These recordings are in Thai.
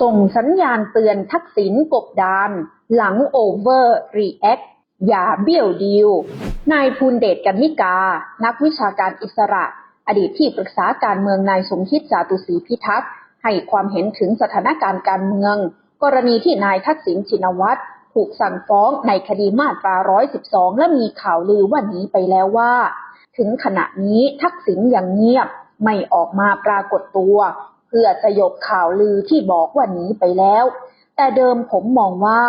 ส่งสัญญาณเตือนทักษิณกบดาน หลังโอเวอร์รีแอคอย่าเบี้ยวดีล นายภูลเดชกันนิกา นักวิชาการอิสระ อดีตที่ปรึกษาการเมืองนายสมคิดจาตุศรีพิทักษ์ ให้ความเห็นถึงสถานการณ์การเมือง กรณีที่นายทักษิณชินวัตรถูกสั่งฟ้องในคดีมาตรา 112 และมีข่าวลือว่านี้ไปแล้วว่า ถึงขณะนี้ทักษิณยังเงียบไม่ออกมาปรากฏตัว เพื่อสยบข่าวลือที่บอกว่าหนีไปแล้ว แต่เดิมผมมองว่า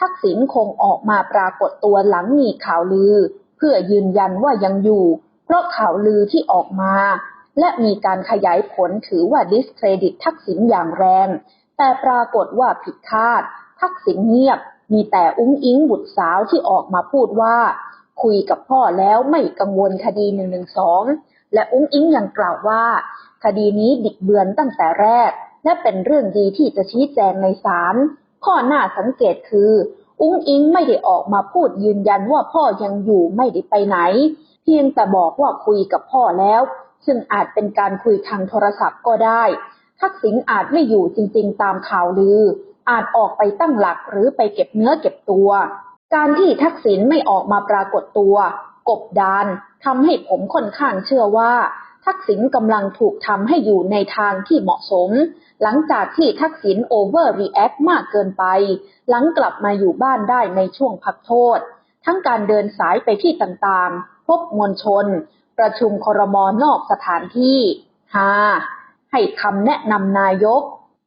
ทักษิณคงออกมาปรากฏตัวหลังมีข่าวลือ เพื่อยืนยันว่ายังอยู่ เพราะข่าวลือที่ออกมา และมีการขยายผลถือว่าดิสเครดิตทักษิณอย่างแรง แต่ปรากฏว่าผิดคาด ทักษิณเงียบ มีแต่อุ้งอิงบุตรสาวที่ออกมาพูดว่า คุยกับพ่อแล้วไม่กังวลคดีหนึ่งหนึ่งสอง และอุ้งอิงยังกล่าวว่า คดีนี้บิดเบือนตั้งแต่แรก และเป็นเรื่องดีที่จะชี้แจงในศาลข้อหน้าสังเกตคือ อุ้งอิงไม่ได้ออกมาพูดยืนยันว่าพ่อยังอยู่ไม่ได้ไปไหน เพียงแต่บอกว่าคุยกับพ่อแล้ว ซึ่งอาจเป็นการคุยทางโทรศัพท์ก็ได้ ทักษิณอาจไม่อยู่จริงๆตามข่าวลือ อาจออกไปตั้งหลักหรือไปเก็บเนื้อเก็บตัว การที่ทักษิณไม่ออกมาปรากฏตัว กบดานทำให้ผมค่อนข้างเชื่อว่า ทักษิณกำลังถูกทำให้อยู่ในทางที่เหมาะสม หลังจากที่ทักษิณโอเวอร์รีแอคมากเกินไป หลังกลับมาอยู่บ้านได้ในช่วงพักโทษ ทั้งการเดินสายไปที่ต่างๆ พบมวลชน ประชุมครมอนอกสถานที่หาให้คำแนะนำนายก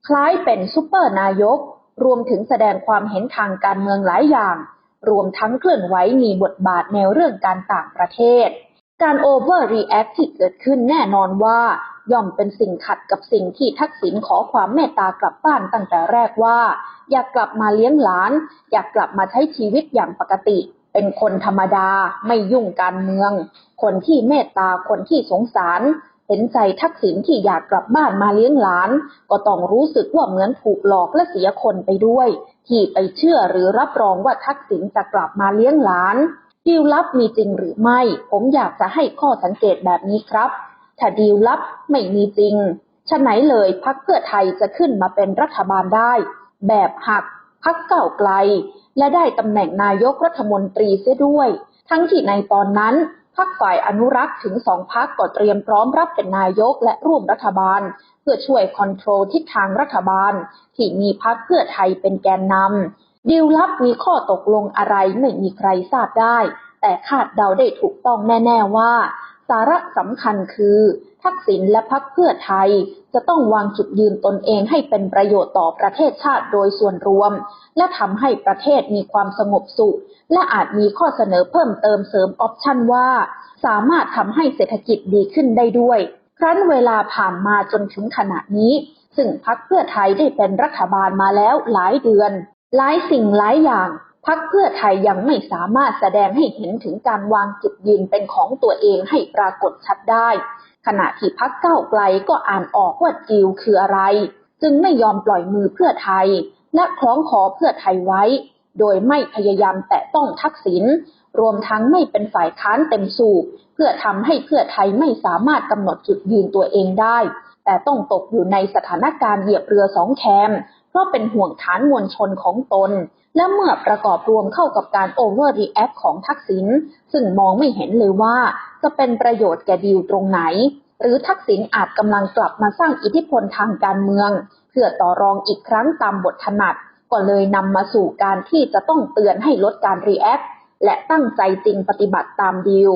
คล้ายเป็นซูเปอร์นายก รวมถึงแสดงความเห็นทางการเมืองหลายอย่าง รวมทั้งเคลื่อนไหวมีบทบาทแนเรื่องการต่างประเทศ การโอเวอร์รีแอคที่เกิดขึ้นแน่นอนว่า ย่อมเป็นสิ่งขัดกับสิ่งที่ทักษิณขอความเมตตากลับบ้านตั้งแต่แรกว่า อยากกลับมาเลี้ยงหลาน อยากกลับมาใช้ชีวิตอย่างปกติ เป็นคนธรรมดา ไม่ยุ่งการเมือง คนที่เมตตาคนที่สงสาร เห็นใจทักษิณที่อยากกลับบ้านมาเลี้ยงหลาน ก็ต้องรู้สึกว่าเหมือนถูกหลอกและเสียคนไปด้วย ที่ไปเชื่อหรือรับรองว่าทักษิณจะกลับมาเลี้ยงหลานดีลลับมีจริงหรือไม่ ผมอยากจะให้ข้อสังเกตแบบนี้ครับ ถ้าดีลลับไม่มีจริงฉะไหนเลยพักเพื่อไทยจะขึ้นมาเป็นรัฐบาลได้ แบบหักพักเก่าไกล และได้ตำแหน่งนายกรัฐมนตรีเสียด้วย ทั้งที่ในตอนนั้น พักฝ่ายอนุรักษ์ถึงสองพักก็เตรียมพร้อมรับเป็นนายกและร่วมรัฐบาล เพื่อช่วยคอนโทรลทิศทางรัฐบาล ที่มีพักเพื่อไทยเป็นแกนนำดีลลับมีข้อตกลงอะไรไม่มีใครทราบได้ แต่คาดเดาได้ถูกต้องแน่ ๆว่า สาระสำคัญคือ ทักษิณและพักเพื่อไทย จะต้องวางจุดยืนตนเองให้เป็นประโยชน์ต่อประเทศชาติโดยส่วนรวม และทำให้ประเทศมีความสงบสุข และอาจมีข้อเสนอเพิ่มเติมเสริมออปชันว่า สามารถทำให้เศรษฐกิจดีขึ้นได้ด้วย ครั้นเวลาผ่านมาจนถึงขณะนี้ ซึ่งพักเพื่อไทยได้เป็นรัฐบาลมาแล้วหลายเดือน หลายสิ่งหลายอย่าง พักเพื่อไทยยังไม่สามารถแสดงให้เห็นถึงการวางจุดยืนเป็นของตัวเองให้ปรากฏชัดได้ ขณะที่พักเก้าไกลก็อ่านออกว่าจีลคืออะไร จึงไม่ยอมปล่อยมือเพื่อไทย และคล้องคอเพื่อไทยไว้ โดยไม่พยายามแตะต้องทักษิณรวมทั้งไม่เป็นฝ่ายค้านเต็มสูบเพื่อทำให้เพื่อไทยไม่สามารถกำหนดจุดยืนตัวเองได้ แต่ต้องตกอยู่ในสถานการณ์เหยียบเรือสองแคม เพราะเป็นห่วงฐานมวลชนของตน และเมื่อประกอบรวมเข้ากับการโอเวอร์รีแอคของทักษิณซึ่งมองไม่เห็นเลยว่า จะเป็นประโยชน์แก่ดีลตรงไหน หรือทักษิณอาจกำลังกลับมาสร้างอิทธิพลทางการเมือง เพื่อต่อรองอีกครั้งตามบทถนัด ก็เลยนำมาสู่การที่จะต้องเตือนให้ลดการรีแอคและตั้งใจจริงปฏิบัติตามดีล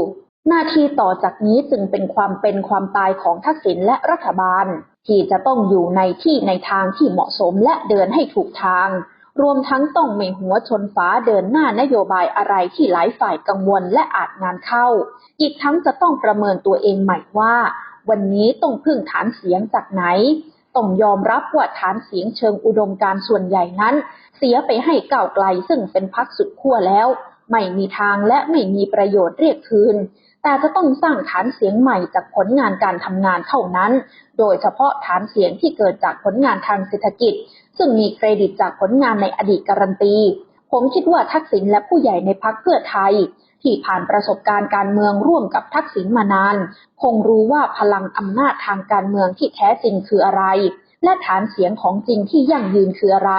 หน้าที่ต่อจากนี้จึงเป็นความเป็นความตายของทักษิณและรัฐบาล ที่จะต้องอยู่ในที่ในทางที่เหมาะสมและเดินให้ถูกทาง รวมทั้งต้องไม่หัวชนฟ้าเดินหน้านโยบายอะไรที่หลายฝ่ายกังวลและอาจงานเข้า อีกทั้งจะต้องประเมินตัวเองใหม่ว่า วันนี้ต้องพึ่งฐานเสียงจากไหน ต้องยอมรับว่าฐานเสียงเชิงอุดมการส่วนใหญ่นั้น เสียไปให้ก้าวไกลซึ่งเป็นพักสุดขั้วแล้ว ไม่มีทางและไม่มีประโยชน์เรียกคืน แต่จะต้องสร้างฐานเสียงใหม่จากผลงานการทำงานเท่านั้น โดยเฉพาะฐานเสียงที่เกิดจากผลงานทางเศรษฐกิจ ซึ่งมีเครดิตจากผลงานในอดีตการันตี ผมคิดว่าทักษิณและผู้ใหญ่ในพักเพื่อไทย ที่ผ่านประสบการณ์การเมืองร่วมกับทักษิณมานาน คงรู้ว่าพลังอำนาจทางการเมืองที่แท้จริงคืออะไร และฐานเสียงของจริงที่ยั่งยืนคืออะไร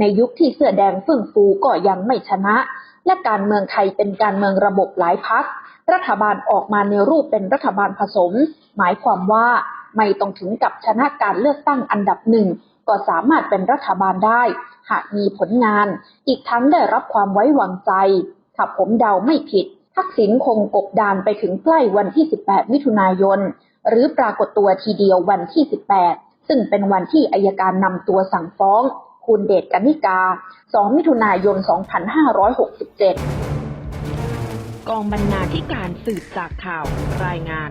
ในยุคที่เสื้อแดงเฟื่องฟูก็ยังไม่ชนะ และการเมืองไทยเป็นการเมืองระบบหลายพัก รัฐบาลออกมาในรูปเป็นรัฐบาลผสม หมายความว่าไม่ต้องถึงกับชนะการเลือกตั้งอันดับหนึ่งก็สามารถเป็นรัฐบาลได้ หากมีผลงาน อีกทั้งได้รับความไว้วางใจ ถ้าผมเดาไม่ผิด ทักษิณคงกบดานไปถึงใกล้วันที่ 18 มิถุนายน หรือปรากฏตัวทีเดียววันที่ 18 ซึ่งเป็นวันที่อายการนำตัวสั่งฟ้อง คุณเดชกนิกา 2 มิถุนายน 2567 กองบรรณาธิการสืบจากข่าวรายงาน